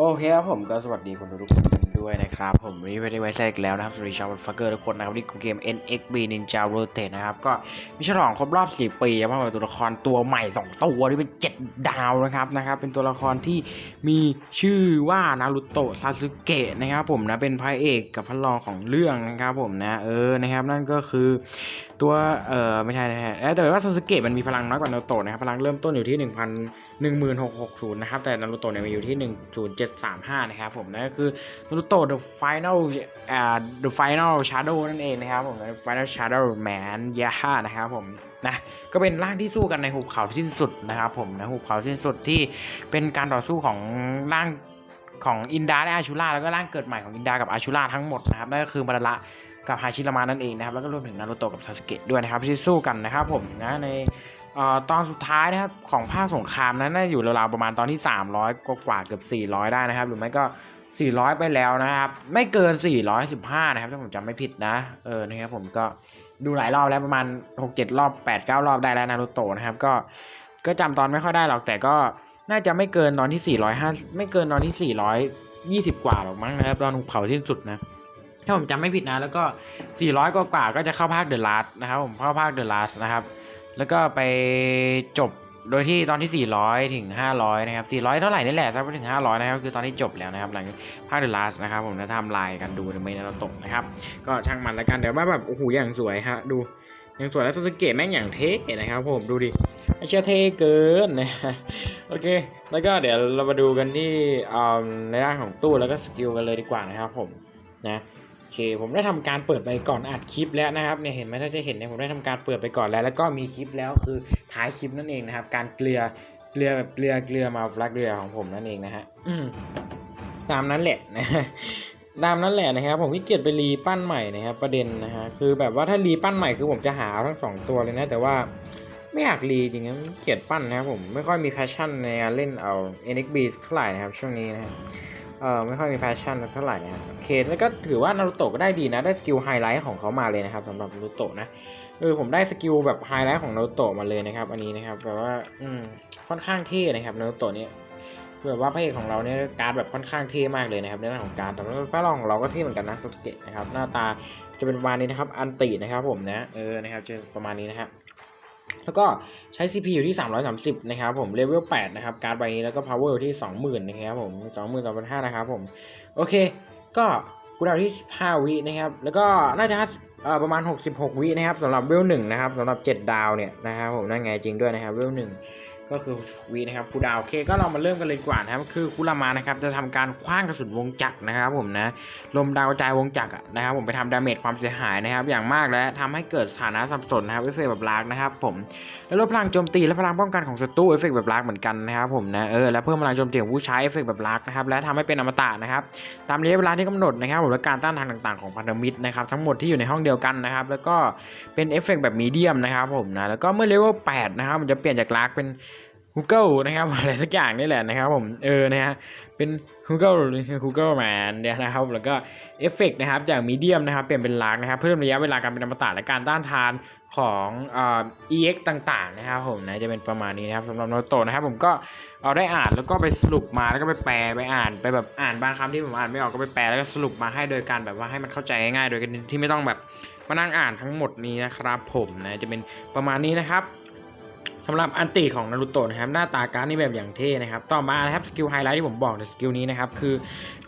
โอเคครับผมก็สวัสดีคนดูทุกคนด้วยนะครับ ผมวันนี้ไม่ได้ไว้ใจอีกแล้วนะครับ สวัสดีชาวฟักเกอร์ทุกคนนะครับวันนี่เกม NXB Ninja Rotate นะครับ ก็มีฉลองครบรอบ 4 ปีครับผมตัวละครตัวใหม่ 2 ตัวที่เป็น 7 ดาวนะครับนะครับ เป็นตัวละครที่มีชื่อว่านารุโตะซาสึเกะนะครับผมนะเป็นพระเอกกับพระรองของเรื่องนะครับผมนะเออนะครับนั่นก็คือ ตัวเออไม่ใช่นะฮะแต่ว่าซาสึเกะมันมีพลังน้อยกว่านารุโตะนะครับพลังเริ่มต้นอยู่ที่1 0 0 1660นะครับแต่นารุโตะเนี่ยมีอยู่ที่ 10735 นะครับผมนั่นก็คือนารุโตะ the final อ่า the final shadow นั่นเองนะครับผม the final shadow man ยาฮ่านะครับผมนะก็เป็นร่างที่สู้กันในหุบเขาสิ้นสุดนะครับผมนะหุบเขาสิ้นสุดที่เป็นการต่อสู้ของร่างของอินดาและอาชูราแล้วก็ร่างเกิดใหม่ของอินดากับอาชูราทั้งหมดนะครับนั่นก็คือมาดาระ กับฮาชิรามานั่นเองนะครับแล้วก็รวมถึงนารุโตะกับซาสึเกะด้วยนะครับที่สู้กันนะครับผมนะในออตอนสุดท้ายนะครับของภาคสงครามนั้นน่าจะอยู่ราวๆประมาณตอนที่ 300 กว่าๆเกือบ 400 ได้นะครับ หรือไม่ก็ 400 ไปแล้วนะครับ ไม่เกิน 415 นะครับถ้าผมจำไม่ผิดนะเออนะครับผมก็ดูหลายรอบแล้วประมาณ 6-7 รอบ 8-9 รอบได้แล้วนารูโตะนะครับก็ก็จำตอนไม่ค่อยได้หรอกแต่ก็น่าจะไม่เกินตอนที่ 405 ไม่เกินตอนที่ 420 กว่าหรอกมั้งนะครับตอนหุบเขาที่สุดนะ ถ้าผมจำไม่ผิดนะ แล้วก็ 400 กว่าๆก็จะเข้าภาคเดอะลาสนะครับผมเข้าภาคเดอะลาสนะครับ แล้วก็ไปจบโดยที่ตอนที่ 400 ถึง 500 นะครับ 400 เท่าไหร่นี่แหละถ้าไปถึง 500 นะครับ คือตอนที่จบแล้วนะครับ หลังภาคเดอะลาสนะครับ ผมจะทำลายกันดูในเมนเราตกนะครับ ก็ช่างมันแล้วกันแต่ว่าแบบโอ้โหอย่างสวยฮะ ดูอย่างสวยแล้วสเกตแม่งอย่างเท่นะครับ ผมดูดิไอเชื่อเท่เกินนะโอเค แล้วก็เดี๋ยวเรามาดูกันที่อ่าในด้านของตู้แล้วก็สกิลกันเลยดีกว่านะครับผมนะ อเคผมได้ทำการเปิดไปก่อนอัดคลิปแล้วนะครับเนี่ยเห็นไหมถ้าจะเห็นเนี่ยผมได้ทำการเปิดไปก่อนแล้ว แล้วก็มีคลิปแล้วคือท้ายคลิปนั่นเองนะครับ การเกลือเกลือแบบเกลือเกลือมาฟลักเกลือของผมนั่นเองนะฮะตามนั้นแหละนะตามนั้นแหละนะครับ ผมขี้เกียจไปรีปั้นใหม่นะครับ ประเด็นนะฮะคือแบบว่าถ้ารีปั้นใหม่คือผมจะหาทั้งสองตัวเลยนะ แต่ว่าไม่อยากรีจริงๆขี้เกียจปั้นนะครับผมไม่ค่อยมีแพชชั่นในการเล่นเอา NXB เท่าไหร่นะครับ ช่วงนี้นะครับ เออไม่ค่อยมีแพชชั่นเท่าไหร่นะครับโอเคแล้วก็ถือว่านารูโตะก็ได้ดีนะ ได้สกิลไฮไลท์ของเขามาเลยนะครับสำหรับนารูโตะนะเออผมได้สกิลแบบไฮไลท์ของนารูโตะมาเลยนะครับ อันนี้นะครับแบบว่าอืมค่อนข้างเท่นะครับนารูโตะเนี่ยแบบว่าพระเอกของเราเนี่ยการ์ดแบบค่อนข้างเท่มากเลยนะครับในเรื่องของการ์ดแต่ว่าพระรองของเราก็เท่เหมือนกันนะสเกตนะครับหน้าตาจะเป็นประมาณนี้นะครับ อันตินะครับผมนะเออนะครับจะประมาณนี้นะฮะ แล้วก็ใช้ CP อยู่ที่ 330 นะครับผม เลเวล 8 นะครับ การ์ดใบนี้แล้วก็ power อยู่ที่ 20,000 นะครับผม 22,500 นะครับผม โอเค ก็คูดาวน์ที่ 15 วินะครับ แล้วก็น่าจะประมาณ 66 วินะครับสำหรับเวล1นะครับสำหรับ 7 ดาวเนี่ยนะครับผมนั่นไงจริงด้วยนะครับเวล1 ก็คือวีนะครับคูดาวโอเคก็เรามาเริ่มกันเลยกว่านะครับคือคุรามานะครับจะทำการคว้างกระสุนวงจักรนะครับผมนะลมดาวกระจายวงจักรนะครับ ผมไปทำดาเมจความเสียหายนะครับ อย่างมากและทำให้เกิดสถานะสับสนนะครับเอฟเฟกต์แบบลากนะครับ ผมแล้วลดพลังโจมตีและพลังป้องกันของศัตรูเอฟเฟกต์แบบลากเหมือนกันนะครับผมนะเออและเพิ่มพลังโจมตีของผู้ใช้เอฟเฟกต์แบบลากนะครับและทำให้เป็นอมตะนะครับตามระยะเวลาที่กำหนดนะครับผมและการต้านทานต่าง ๆของพันธมิตรนะครับทั้งหมดที่อยู่ในห้องเดียวกันนะครับแล้วก็เป็นเอฟเฟกต์แบบมีเดียมนะครับผมนะแล้วก็เมื่อเลเวล8นะครับมันจะเปลี่ยนจากลากเป็น ฮูเกิลนะครับอะไรสักอย่างนี่แหละนะครับผมเออนะฮะเป็นฮูเกิลฮูเกิลแมนเนี่ยนะครับแล้วก็เอฟเฟกต์นะครับจากมีเดียมนะครับเปลี่ยนเป็นลากนะครับเพิ่มระยะเวลาการเป็นอมตะและการต้านทานของเอ่อ EX ต่างๆนะครับผมนะจะเป็นประมาณนี้นะครับสำหรับโนโตะนะครับผมก็เอาได้อ่านแล้วก็ไปสรุปมาแล้วก็ไปแปลไปอ่านไปแบบอ่านบางคำที่ผมอ่านไม่ออกก็ไปแปลแล้วก็สรุปมาให้โดยการแบบว่าให้มันเข้าใจง่ายๆโดยที่ไม่ต้องแบบมานั่งอ่านทั้งหมดนี้นะครับผมนะจะเป็นประมาณนี้นะครับ สำหรับอันติของนารูโตะนะครับหน้าตาการดนี่แบบอย่างเท่นะครับต่อมานะครับสกิลไฮไลท์ที่ผมบอกในสกิลนี้นะครับคือ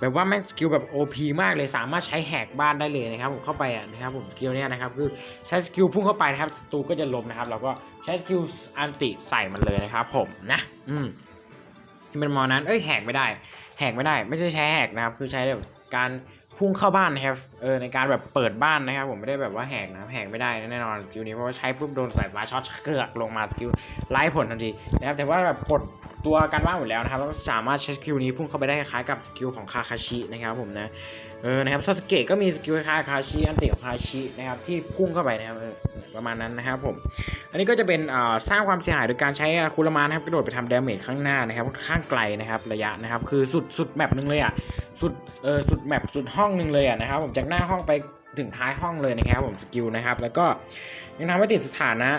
แบบว่าแม่งสกิลแบบ OP มากเลยสามารถใช้แหกบ้านได้เลยนะครับผมเข้าไปอะนะครับผมสกิลเนี้ยนะครับคือใช้สกิลพุ่งเข้าไปนะครับศัตรูก็จะล้มนะครับเราก็ใช้สกิลอันติใส่มันเลยนะครับผมนะอืมที่เป็นมอนั้นเอ้ยแหกไม่ได้ แหกไม่ได้ ไม่ใช่ใช้แหกนะครับคือใช้แบบการ พุ่งเข้าบ้านนะครับ เออในการแบบเปิดบ้านนะครับ ผมไม่ได้แบบว่าแหกนะแหกไม่ได้แน่นอนสกิลนี้เพราะว่าใช้ปุ๊บโดนสายฟ้าช็อตเกือกลงมาสกิลไล่ผลทันทีนะครับแต่ว่าแบบกด ตัวกันบ้านหมดแล้วนะครับแล้วสามารถใช้สกิลนี้พุ่งเข้าไปได้คล้ายกับสกิลของคาคาชินะครับผมนะเออนะครับซาสเกะก็มีสกิลคล้ายคาชิอันติของคาชินะครับที่พุ่งเข้าไปนะครับประมาณนั้นนะครับผมอันนี้ก็จะเป็นสร้างความเสียหายโดยการใช้คูลมานะครับกระโดดไปทำดาเมจข้างหน้านะครับข้างไกลนะครับระยะนะครับคือสุดสุดแมปหนึงเลยอะสุดเออสุดแมปสุดห้องหนึงเลยอะนะครับผมจากหน้าห้องไปถึงท้ายห้องเลยนะครับผมสกิลนะครับแล้วก็ยังทำให้ติดสถานะ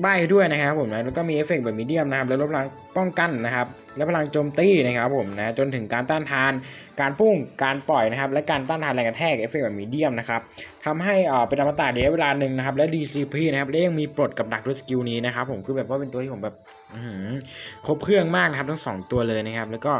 ใบด้วยนะครับผมนะแล้วก็มีเอฟเฟกต์แบบมีเดียมนะครับแล้วลดพลังป้องกันนะครับ และพลังโจมตีนะครับผมนะจนถึงการต้านทาน การพุ่งการปล่อยนะครับ และการต้านทานแรงกระแทกเอฟเฟกต์แบบมีเดียมนะครับทำให้อ่าเป็นอมตะระยเวลาหนึ่งนะครับและ DCP นะครับและยังมีปลดกับดักด้วยสกิลนี้นะครับผมคือแบบว่าเป็นตัวที่ผมแบบหือครบเครื่องมากนะครับทั้งสองตัวเลยนะครับ แล้วก็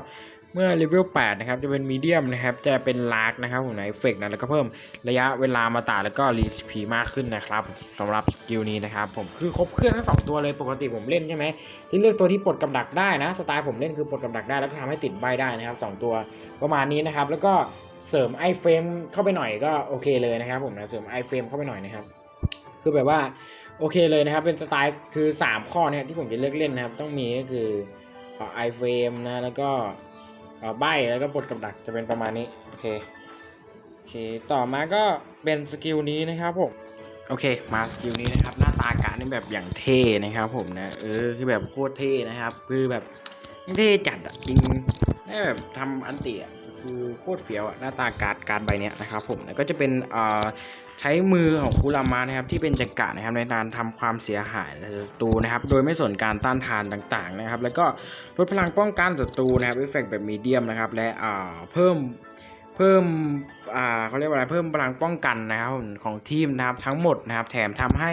เมื่อเลเวล8นะครับจะเป็นมีเดียมนะครับจะเป็นลากนะครับผมในเอฟเฟกนะแล้วก็เพิ่มระยะเวลามาตาแล้วก็รีซีพีมากขึ้นนะครับสำหรับสกิลนี้นะครับผมคือครบเครื่องทั้งสองตัวเลยปกติผมเล่นใช่ไหมที่เลือกตัวที่ปลดกับดักได้นะสไตล์ผมเล่นคือปลดกับดักได้แล้วก็ทำให้ติดใบได้นะครับสองตัวประมาณนี้นะครับแล้วก็เสริมไอเฟรมเข้าไปหน่อยก็โอเคเลยนะครับผมนะเสริมไอเฟรมเข้าไปหน่อยนะครับคือแบบว่าโอเคเลยนะครับเป็นสไตล์คือ 3 ข้อเนี่ยที่ผมจะเลือกเล่นนะครับต้องมีก็คือไอเฟรมนะแล้วก็ เอ่อใบแล้วก็ปลดกับดักจะเป็นประมาณนี้ โอเค โอเค ต่อมาก็เป็นสกิลนี้นะครับผม โอเค มาสกิลนี้นะครับ หน้าตาการนี่แบบอย่างเท่นะครับ ผมนะ เออ คือแบบโคตรเท่นะครับ คือแบบเท่จัดอะจริงได้แบบทำอันติอะ คือโคตรเฟี้ยวอะหน้าตาการ์ดการใบเนี้ยนะครับผมแล้วก็จะเป็นเอ่อใช้มือของคุรามานะครับที่เป็นจักระนะครับในการทำความเสียหายศัตรูนะครับ โดยไม่สนการต้านทานต่างๆนะครับ แล้วก็ลดพลังป้องกันศัตรูนะครับเอฟเฟกแบบมีเดียมนะครับและอ่าเพิ่ม เพิ่มอ่าเขาเรียกว่าอะไรเพิ่มพลังป้องกันนะครับของทีมนะครับทั้งหมดนะครับ แถมทำให้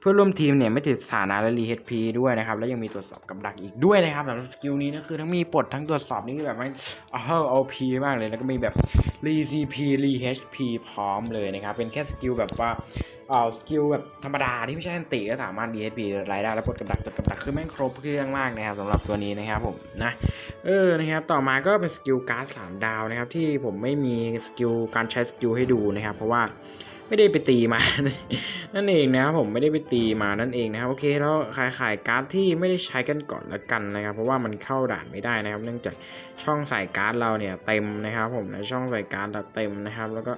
เพื่อนร่วมทีมเนี่ยไม่ติดสถานะและรีเฮดพีด้วยนะครับ แล้วยังมีตรวจสอบกับดักอีกด้วยนะครับสำหรับสกิลนี้นะคือทั้งมีปลดทั้งตรวจสอบนี่แบบไม่เออเอาพีมากเลยแล้วก็มีแบบรีซีพีรีเฮทพีพร้อมเลยนะครับ เป็นแค่สกิลแบบว่า เอ่อสกิลแบบธรรมดาที่ไม่ใช่อันติก็สามารถ DHP รายได้แล้วปลดกับดักจดกับดักคือแม่งครบเครื่องมากนะครับสำหรับตัวนี้นะครับผมนะเออนะครับต่อมาก็เป็นสกิลการ์ดสามดาวนะครับที่ผมไม่มีสกิลการใช้สกิลให้ดูนะครับ เพราะว่าไม่ได้ไปตีมา นั่นเองนะครับผมไม่ได้ไปตีมานั่นเองนะครับโอเคแล้วขายขายการ์ดที่ไม่ได้ใช้กันก่อนละกันนะครับ เพราะว่ามันเข้าด่านไม่ได้นะครับ เนื่องจากช่องใส่การ์ดเราเนี่ยเต็มนะครับ ผมในช่องใส่การ์ดเราเต็มนะครับ แล้วก็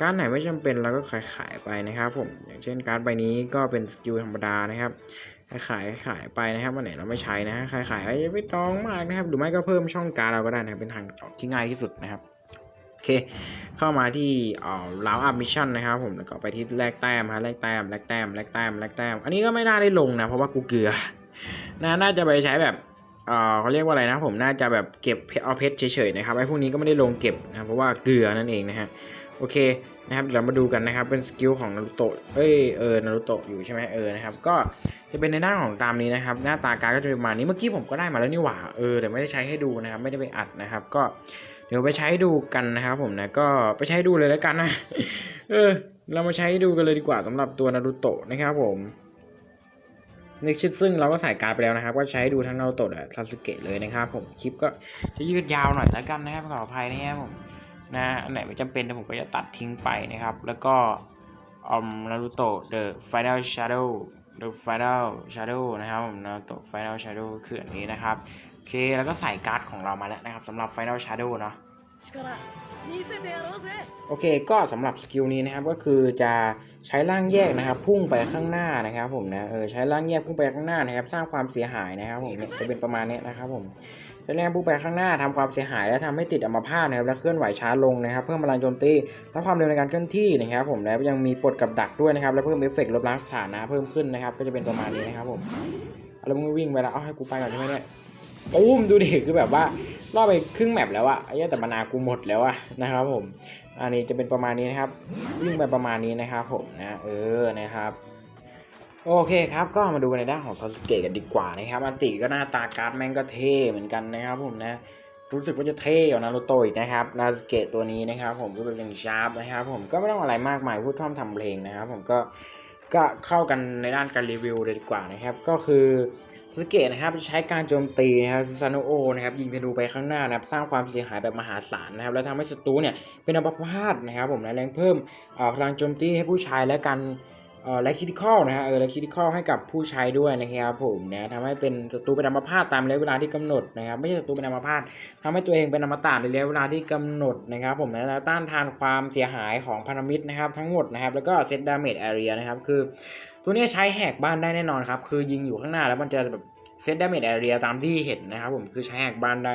การไหนไม่จำเป็นเราก็ขายขายไปนะครับผมอย่างเช่นการ์ดใบนี้ก็เป็นสกิลธรรมดานะครับขายขายขายไปนะครับวันไหนเราไม่ใช้นะขายขายอย่าไปตองมากนะครับ หรือไม่ก็เพิ่มช่องการเราก็ได้นะเป็นทางออกที่ง่ายที่สุดนะครับโอเค เข้ามาที่เอ่อลาวอัพมิชชั่นนะครับผมแล้วก็ไปที่แลกแต้มฮะแลกแต้มแลกแต้มแลกแต้มแลกแต้มอันนี้ก็ไม่น่าได้ลงนะเพราะว่ากูเกลือนะน่าจะไปใช้แบบเอ่อเขาเรียกว่าอะไรนะผมน่าจะแบบเก็บเอาเพชรเฉยๆนะครับไอ้พวกนี้ก็ไม่ได้ลงเก็บนะเพราะว่าเกลือนั่นเองนะฮะโอเค นะครับเดี๋ยวเรามาดูกันนะครับเป็นสกิลของนารูโตะเอ้ยเออนารูโตะอยู่ใช่ไหมเออนะครับก็จะเป็นในหน้าของตามนี้นะครับ หน้าตาการก็จะเป็นประมาณนี้เมื่อกี้ผมก็ได้มาแล้วนี่หว่าเออแต่ไม่ได้ใช้ให้ดูนะครับ ไม่ได้ไปอัดนะครับ ก็เดี๋ยวไปใช้ดูกันนะครับ ผมนะก็ไปใช้ดูเลยแล้วกันนะเออ เรามาใช้ดูกันเลยดีกว่าสำหรับตัวนารูโตะนะครับ ผมในชิดซึ่งเราก็ใส่การไปแล้วนะครับ ก็ใช้ดูทั้งนารูโตะและซาสึเกะเลยนะครับ ผมคลิปก็จะยืดยาวหน่อยแล้วกันนะครับขออภัยนะครับผม นะอันไหนไม่จำเป็นผมก็จะตัดทิ้งไปนะครับ แล้วก็อมนารูโตะ The Final Shadow The Final Shadow นะครับนารูโตะ Final Shadow คืออันนี้นะครับ โอเค แล้วก็ใส่การ์ดของเรามาแล้วนะครับสำหรับ Final Shadow เนาะโอเค ก็สำหรับสกิลนี้นะครับ ก็คือจะใช้ร่างแยกนะครับ พุ่งไปข้างหน้านะครับผมนะ เออ ใช้ร่างแยกพุ่งไปข้างหน้านะครับ สร้างความเสียหายนะครับผมจะเป็นประมาณนี้นะครับผม ใช้แรงพุ่งไปข้างหน้าทำความเสียหายและทำให้ติดอัมพาตนะครับและเคลื่อนไหวช้าลงนะครับ เพิ่มพลังโจมตีและความเร็วในการเคลื่อนที่นะครับ ผมแล้วยังมีปลดกับดักด้วยนะครับและเพิ่มเอฟเฟกต์ลบล้างสถานะเพิ่มขึ้นนะครับ ก็จะเป็นประมาณนี้นะครับผมเอาแล้วมึงวิ่งไปแล้วเอาให้กูไปก่อนใช่ไหมเนี่ยตูมดูดิคือแบบว่าล่อไปครึ่งแมปแล้วอะไอ้เหี้ยแต่มานากูหมดแล้วอะนะครับ ผม อันนี้จะเป็นประมาณนี้นะครับวิ่งไปประมาณนี้นะครับ ผมนะ เออนะครับ โอเคครับ ก็มาดูในด้านของซาสเกะกันดีกว่านะครับอันติก็หน้าตาการ์ดแม่งก็เท่เหมือนกันนะครับผมนะ รู้สึกว่าจะเท่กว่านารูโตะอีกนะครับนาสเกะตัวนี้นะครับ ผมก็เป็นอย่างชาร์ปนะครับ ผมก็ไม่ต้องอะไรมากมายพูดพร่ำทำเพลงนะครับ ผมก็ก็เข้ากันในด้านการรีวิวเลยดีกว่านะครับ ก็คือซาสเกะนะครับใช้การโจมตีนะครับซานโอนะครับยิงธนูไปข้างหน้านะครับสร้างความเสียหายแบบมหาศาลนะครับ แล้วทำให้ศัตรูเนี่ยเป็นอัมพาตนะครับ ผมและแรงเพิ่มออพลังโจมตีให้ผู้ใช้และการ และคิดิคอลนะฮะเออและคิดิคอลให้กับผู้ใช้ด้วยนะครับผมนะทำให้เป็นศัตรูเป็นอัมพาตตามระยะเวลาที่กำหนดนะครับไม่ใช่ศัตรูเป็นอัมพาตทำให้ตัวเองเป็นอมตะในระยะเวลาที่กำหนดนะครับผมนะต้านทานความเสียหายของพันธมิตรนะครับทั้งหมดนะครับแล้วก็เซตดาเมจแอเรียนะครับคือตัวนี้ใช้แหกบ้านได้แน่นอนครับ คือยิงอยู่ข้างหน้าแล้วมันจะแบบ เซตดาเมจแอเรียตามที่เห็นนะครับผมคือใช้แหกบ้านได้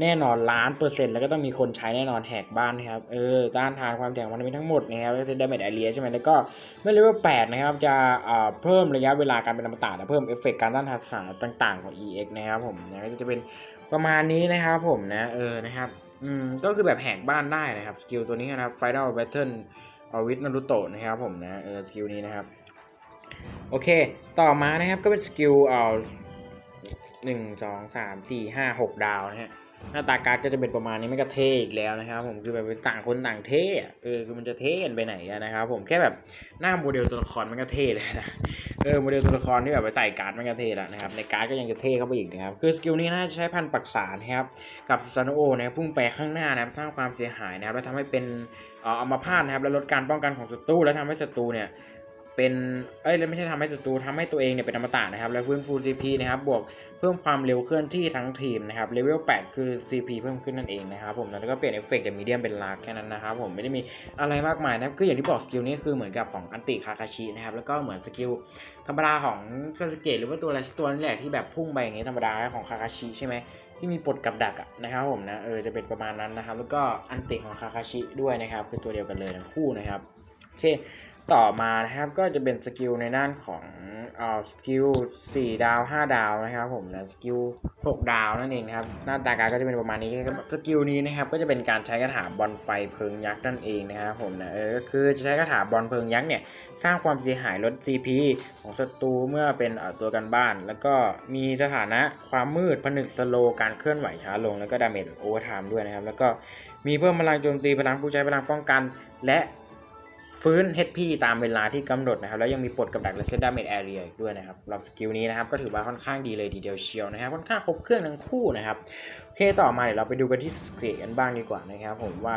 แน่นอนล้านเปอร์เซ็นต์แล้วก็ต้องมีคนใช้แน่นอนแหกบ้านนะครับเออต้านทานความแข็งมันมีทั้งหมดนะครับเซตดาเมจแอเรียใช่ไหมแล้วก็เมื่อเลเวล8นะครับจะเอ่อเพิ่มระยะเวลาการเป็นอมตะและเพิ่มเอฟเฟกต์การต้านทานสานต่างๆของ EX นะครับผมนะก็จะเป็นประมาณนี้นะครับผมนะเออนะครับอืมก็คือแบบแหกบ้านได้นะครับสกิลตัวนี้นะครับ Final Battle อวิทนารุโตะนะครับผมนะเออสกิลนี้นะครับโอเค ต่อมานะครับก็เป็นสกิลเอ่อ หนึ่งสองสามสี่ห้าหกดาวนะฮะหน้าตาการ์ดก็จะเป็นประมาณนี้ไม่ก็เท่อีกแล้วนะครับ ผมคือแบบเป็นต่างคนต่างเท่ะเออคือมันจะเท่กันไปไหนนะครับผมแค่แบบหน้าโมเดลตัวละครมันก็เท่เลยนะเออโมเดลตัวละครที่แบบไปใส่การ์ดมันก็เท่แล้วนะครับในการ์ดก็ยังจะเท่เข้าไปอีกนะครับคือสกิลนี้น่าจะใช้พันปักษานะครับกับซานโอนะพุ่งไปข้างหน้านะครับสร้างความเสียหายนะครับแล้วทำให้เป็นเอ่ออัมพาตนะครับแล้วลดการป้องกันของศัตรูแล้วทำให้ศัตรูเนี่ย เป็น เอ้ยแล้วไม่ใช่ทำให้ศัตรูทำให้ตัวเองเนี่ยเป็นอมตะนะครับ แล้วฟื้นฟู CP นะครับ บวกเพิ่มความเร็วเคลื่อนที่ทั้งทีมนะครับ เลเวล 8 คือ CP เพิ่มขึ้นนั่นเองนะครับผม แล้วก็เปลี่ยนเอฟเฟกต์จากมีเดียมเป็นลาร์แค่นั้นนะครับผม ไม่ได้มีอะไรมากมายนะครับคืออย่างที่บอกสกิลนี้คือเหมือนกับของอันติคาคาชินะครับ แล้วก็เหมือนสกิลธรรมดาของซาสึเกะหรือว่าตัวอะไรตัวนี่แหละที่แบบพุ่งไปอย่างงี้ธรรมดาของคาคาชิใช่ไหมที่มีปลดกับดักนะครับผมนะ เออ จะเป็นประมาณนั้นนะครับ แล้วก็อันติของคาคาชิด้วยนะครับคือตัวเดียวกันเลยทั้งคู่นะครับ โอเค ต่อมานะครับก็จะเป็นสกิลในด้านของเอ่อสกิล4ดาว5ดาวนะครับผมนะสกิล6ดาวนั่นเองนะครับหน้าตาการก็จะเป็นประมาณนี้ครับสกิลนี้นะครับก็จะเป็นการใช้คาถาบอลไฟเพลิงยักษ์นั่นเองนะครับผมนะเออก็คือจะใช้คาถาบอลเพลิงยักษ์เนี่ยสร้างความเสียหายลด CP ของศัตรูเมื่อเป็นตัวกันบ้าน แล้วก็มีสถานะความมืดผนึกสโลการเคลื่อนไหวช้าลงแล้วก็ดาเมจโอเวอร์ไทม์ด้วยนะครับแล้วก็มีเพิ่มพลังโจมตีพลังผู้ใช้พลังป้องกัน และ ฟื้น HP ตามเวลาที่กำหนดนะครับ แล้วยังมีปลดกับดักและเซตดาเมจแอเรียด้วยนะครับรับสกิลนี้นะครับ ก็ถือว่าค่อนข้างดีเลยทีเดียวเชียวนะครับ ค่อนข้างครบเครื่องทั้งคู่นะครับ โอเคต่อมาเดี๋ยวเราไปดูกันที่สเกตกันบ้างดีกว่านะครับผมว่า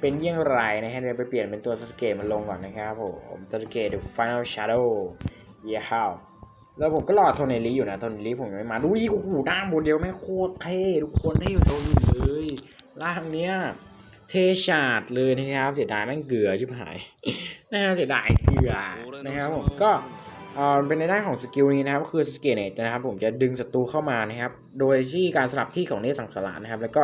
เป็นยังไรนะฮะเดี๋ยวไปเปลี่ยนเป็นตัวสเกตมันลงก่อนนะครับผมสเกต The Final Shadow เยี่ยาวแล้วผมก็รอโทนเนลี่อยู่นะโทนเนลี่ผมยังไม่มาดูดิโอ้โหด้านบนเดียวไม่โคตรเท่ทุกคนเท่อยู่ตัวอื่นเลยร่างเนี้ย เทชาดเลยนะครับเสียดายแม่งเกลือชิบหายนะครับเสียดายเกลือนะครับผมก็เอ่อเป็นในด้านของสกิลนี้นะครับก็คือสเกลเนตนะครับ ผมจะดึงศัตรูเข้ามานะครับ โดยที่การสลับที่ของเนตสังสารนะครับ แล้วก็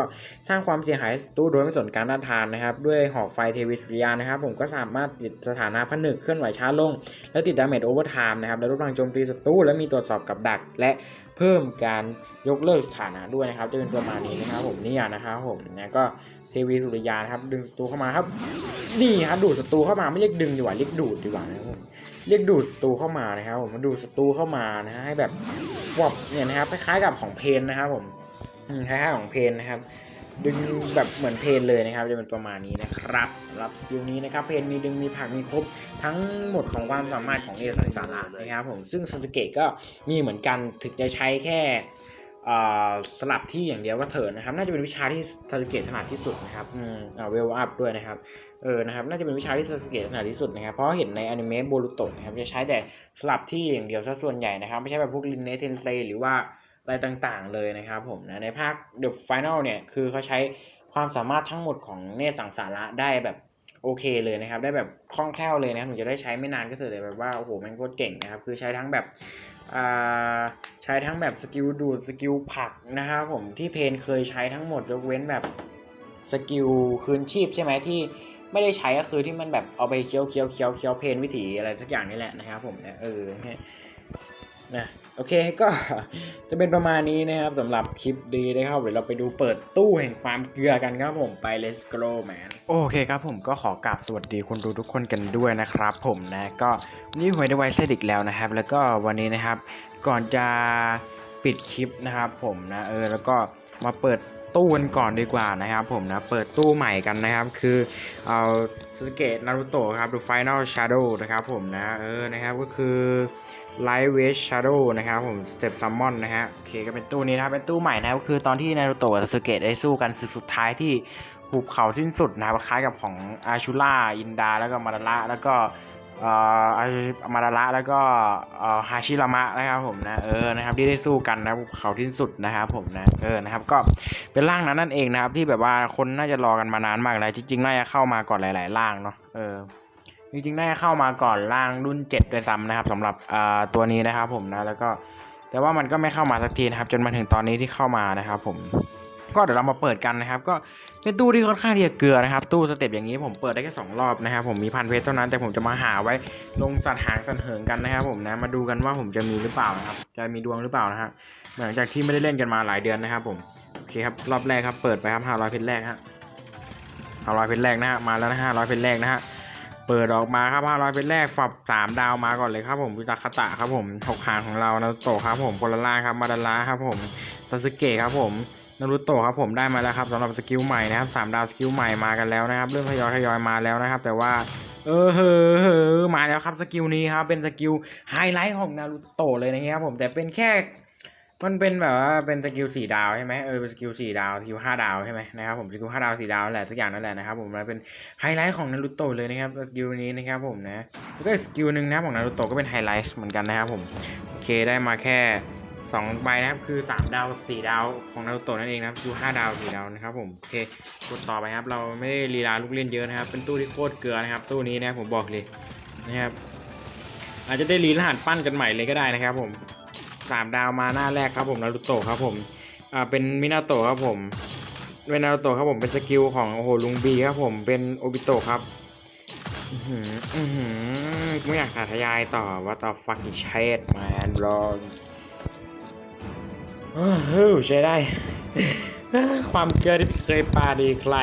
สร้างความเสียหายศัตรูโดยไม่สนการต้านทานนะครับ ด้วยหอกไฟเทวิสริยานะครับ ผมก็สามารถติดสถานะผนึกเคลื่อนไหวช้าลง และติดดาเมจโอเวอร์ไทม์นะครับ แล้วลดพลังโจมตีศัตรูและมีตรวจสอบกับดัก และเพิ่มการยกเลิกสถานะด้วยนะครับ จะเป็นประมาณนี้นะครับ ผมนี่นะครับผมนะก็เทวีสุริยานะครับ ดึงศัตรูเข้ามาครับ นี่ครับดูดศัตรูเข้ามาไม่เรียกดึงดีกว่าเรียกดูดดีกว่านะครับเรียกดูดศัตรูเข้ามานะครับผมมาดูดศัตรูเข้ามานะฮะให้แบบวบเนี่ยนะครับคล้ายๆกับของเพนนะครับ ผมคล้ายๆของเพนนะครับ ดึงแบบเหมือนเพนเลยนะครับ จะเป็นประมาณนี้นะครับสำหรับสกิลนี้นะครับ เพนมีดึงมีผักมีครบทั้งหมดของความสามารถของเอสันสาระนะครับ ผมซึ่งซาสเกะก็มีเหมือนกันถึงจะใช้แค่ สลับที่อย่างเดียวก็เถิดนะครับน่าจะเป็นวิชาที่ซาสึเกะถนัดที่สุดนะครับอืมอ่าเวลอัพด้วยนะครับเออนะครับน่าจะเป็นวิชาที่ซาสึเกะถนัดที่สุดนะครับเพราะเห็นในอนิเมะโบรูโตะนะครับจะใช้แต่สลับที่อย่างเดียวซะส่วนใหญ่นะครับไม่ใช่แบบพวกลินเนเทนเซหรือว่าอะไรต่างๆเลยนะครับผมนะในภาค The Final เนี่ยคือเขาใช้ความสามารถทั้งหมดของเนสังสาระได้แบบโอเคเลยนะครับ ได้แบบคล่องแคล่วเลยนะครับถึงจะได้ใช้ไม่นานก็เถอะแต่แบบว่าโอ้โหแมันโคตรเก่งนะครับ คือใช้ทั้งแบบ ใช้ทั้งแบบสกิลดูดสกิลผลักนะครับผมที่เพนเคยใช้ทั้งหมดยกเว้นแบบสกิลคืนชีพใช่ไหมที่ไม่ได้ใช้ก็คือที่มันแบบเอาไปเคี้ยวเคี้ยวเคี้ยวเคี้ยวเพนวิถีอะไรสักอย่างนี่แหละนะครับผมเออ นะโอเคก็จะเป็นประมาณนี้นะครับสำหรับคลิปดีนะครับเดี๋ยวเราไปดูเปิดตู้แห่งความเกลือกันครับผมไป let's go man โอเคครับผมก็ขอกราบสวัสดีคนดูทุกคนกันด้วยนะครับผมนะก็วันนี่หวยได้ไวเซตอีกแล้วนะครับ แล้วก็วันนี้นะครับก่อนจะปิดคลิปนะครับผมนะเออแล้วก็มาเปิดตู้กันก่อนดีกว่านะครับผมนะเปิดตู้ใหม่กันนะครับ คือเอาสเกตนารูโตะครับ The Final Shadow นะครับผมนะเออนะครับก็คือ Light Wave Shadow นะครับผม Step Summon นะฮะโอเคก็เป็นตู้นี้นะครับเป็นตู้ใหม่นะครับก็คือตอนที่นารูโตะกับสเกตได้สู้กันสุดท้ายที่หุบเขาสิ้นสุดนะครับคล้ายกับของอาชูล่าอินดา แล้วก็มาดาระแล้วก็เอ่ออามาดาระแล้วก็เอ่อฮาชิรามะนะครับผมนะเออนะครับที่ได้สู้กันนะเขาที่สุดนะครับผมนะเออนะครับก็เป็นร่างนั้นนั่นเองนะครับที่แบบว่าคนน่าจะรอกันมานานมากแล้วจริงๆน่าจะเข้ามาก่อนหลาย ๆ ร่างเนาะเออ จริงๆน่าจะเข้ามาก่อนร่างรุ่น7ด้วยซ้ำนะครับสำหรับตัวนี้นะครับผมนะแล้วก็แต่ว่ามันก็ไม่เข้ามาสักทีนะครับ จนมาถึงตอนนี้ที่เข้ามานะครับ ผม ก็เดี๋ยวเรามาเปิดกันนะครับ ก็เป็นตู้ที่ค่อนข้างที่จะเกลือนะครับ ตู้สเต็ปอย่างนี้ผมเปิดได้แค่สองรอบนะครับ ผมมีพันเพชรเท่านั้นแต่ผมจะมาหาไว้ลงสัตว์หางสันเหิงกันนะครับ ผมนะมาดูกันว่าผมจะมีหรือเปล่านะครับ จะมีดวงหรือเปล่านะฮะหลังจากที่ไม่ได้เล่นกันมาหลายเดือนนะครับ ผมโอเคครับรอบแรกครับเปิดไปครับห้าร้อยเพชรแรกฮะห้าร้อยเพชรแรกนะฮะมาแล้วนะห้าร้อยเพชรแรกนะฮะ เปิดออกมาครับห้าร้อยเพชรแรกฝับสามดาวมาก่อนเลยครับผมวิตาคาตะครับผมหกหางของเรานารุโตะครับผมโพลาร่าครับมาดาราครับผมซาสึเกะครับผมนารูโตะครับผมได้มาแล้วครับสำหรับสกิลใหม่นะครับสามดาวสกิลใหม่มากันแล้วนะครับเริ่มทยอยทยอยมาแล้วนะครับ แต่ว่าเออเฮ้อเฮ้อมาแล้วครับสกิลนี้ครับเป็นสกิลไฮไลท์ของนารูโตะเลยนะครับผมแต่เป็นแค่ มันเป็นแบบว่าเป็นสกิลสี่ดาวใช่ไหมเออเป็นสกิลสี่ดาวสกิลห้าดาวใช่ไหมนะครับผมสกิลห้าดาวสี่ดาวนั่นแหละสักอย่างนั่นแหละนะครับผมมันเป็นไฮไลท์ของนารูโตะเลยนะครับสกิลนี้นะครับผมนะแล้วก็สกิลหนึ่งนะของนารูโตะก็เป็นไฮไลท์เหมือนกันนะครับผมโอเคได้มาแค่สองใบนะครับคือสามดาวกับสี่ดาวของนารูโตะนั่นเองนะครับคือห้าดาวสี่ดาวนะครับผมโอเคกดต่อไปครับเราไม่ได้ลีลาลูกเล่นเยอะนะครับเป็นตู้ที่โคตรเกลือนะครับตู้นี้นะครับผมบอกเลยนะครับอาจจะได้รีรหัสปั้นกันใหม่เลยก็ได้นะครับผม สามดาวมาหน้าแรกครับผมนารูโตะครับผมอ่าเป็นมินาโตะครับผมเป็นนารูโตะครับผมเป็นสกิลของโอ้โหลุงบีครับผมเป็นโอบิโตะครับอือหืออือไม่อยากสาธยายต่อว่าต่อฟักกิเชดแมนบลอนเออเฮ้ยใช้ได้ ความเกลือที่เคยปาดีใคร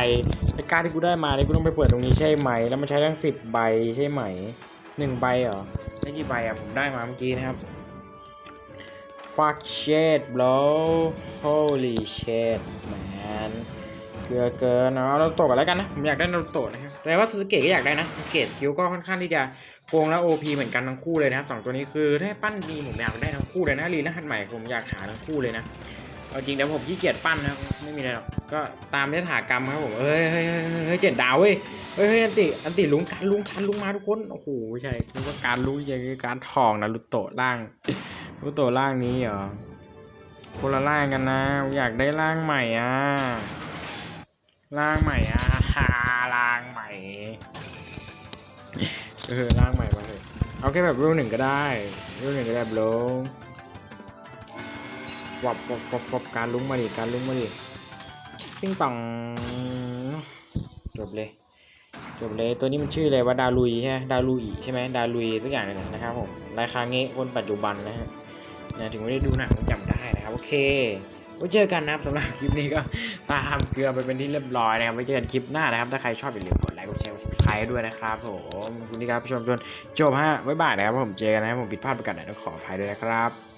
ไอ้การที่กูได้มานี่กูต้องไปเปิดตรงนี้ใช่ไหม แล้วมันใช้ทั้งสิบใบใช่ไหมหนึ่งใบเหรอ ไม่กี่ใบอะผมได้มาเมื่อกี้นะครับ fuck shit bro holy shit man เกลือเกินเนาะเราโตกันแล้วกันนะ ผมอยากได้นารูโตนะครับแต่ว่าซูซูเกะก็อยากได้นะซูเกะคิวก็ค่อนข้างที่จะโกงและโอพีเหมือนกันทั้งคู่เลยนะครับสองตัวนี้คือถ้าปั้นดีผมอยากได้ทั้งคู่เลยนะรีรหัสใหม่ผมอยากหาทั้งคู่เลยนะเอาจริงแต่ผมขี้เกียจปั้นนะไม่มีอะไรหรอกก็ตามยถากรรมครับผมเฮ้ยเฮ้ยเฮ้ยเฮ้ยเจ็ดดาวเว้ยเฮ้ยเฮ้ยอันติอันติลุงการลุงการลุงมาทุกคนโอ้โหใช่นึกว่าการลุงอย่างนี้การทองนะลุโตะล่าง ลุโตะล่างนี้เหรอคนละล่างกันนะ อยากได้ล่างใหม่อะร่างใหม่อะฮาร่างใหม่เออร่างใหม่มาเถอเอาแค่แบบรูปหนึ่งก็ได้รูปหนึ่งก็ได้บลงวับวับวับวับการลุ้งมาดิการลุ้งมาดิปิ้งปังจบเลยจบเลยตัวนี้มันชื่ออะไรว่าดาลุยใช่ไหมดาลุยใช่ไหมดาลุยทุกอย่างเลยนะครับผมราคาเงะคนปัจจุบันนะฮะ นะถึงไม่ได้ดูหนังจำได้นะครับโอเคไว้เจอกันนะครับสำหรับคลิปนี้ก็ตามเกลือไปเป็นที่เรียบร้อยนะครับไว้เจอกันคลิปหน้านะครับ ถ้าใครชอบอย่าลืมกดไลค์กดแชร์กดซับสไครต์ด้วยนะครับผมคุณที่ครับผู้ชมจนจบฮะไว้บ่ายนะครับผมเจอกันนะครับผมผิดพลาดประการใดต้องขออภัยด้วยนะครับ